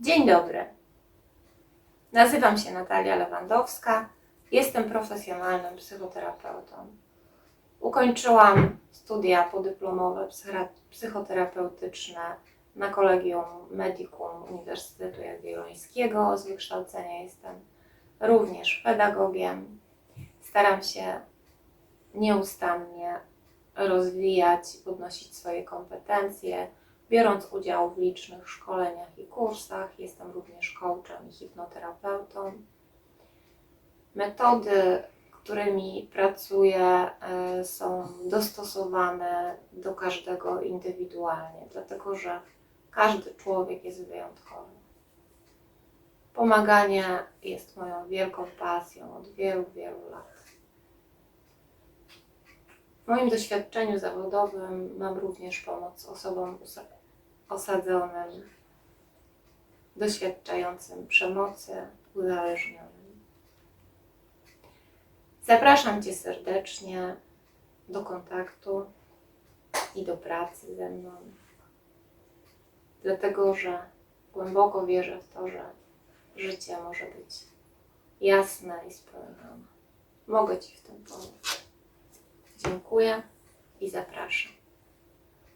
Dzień dobry. Nazywam się Natalia Lewandowska. Jestem profesjonalnym psychoterapeutą. Ukończyłam studia podyplomowe psychoterapeutyczne na Kolegium Medicum Uniwersytetu Jagiellońskiego. Z wykształcenia jestem również pedagogiem. Staram się nieustannie rozwijać podnosić swoje kompetencje, biorąc udział w licznych szkoleniach i kursach. Jestem również coachem i hipnoterapeutą. Metody, którymi pracuję, e, są dostosowane do każdego indywidualnie, dlatego że każdy człowiek jest wyjątkowy. Pomaganie jest moją wielką pasją od wielu, wielu lat. W moim doświadczeniu zawodowym mam również pomoc osobom osadzonym, doświadczającym przemocy, uzależnionym. Zapraszam Cię serdecznie do kontaktu i do pracy ze mną, dlatego że głęboko wierzę w to, że życie może być jasne i spełnione. Mogę Ci w tym pomóc. Dziękuję i zapraszam.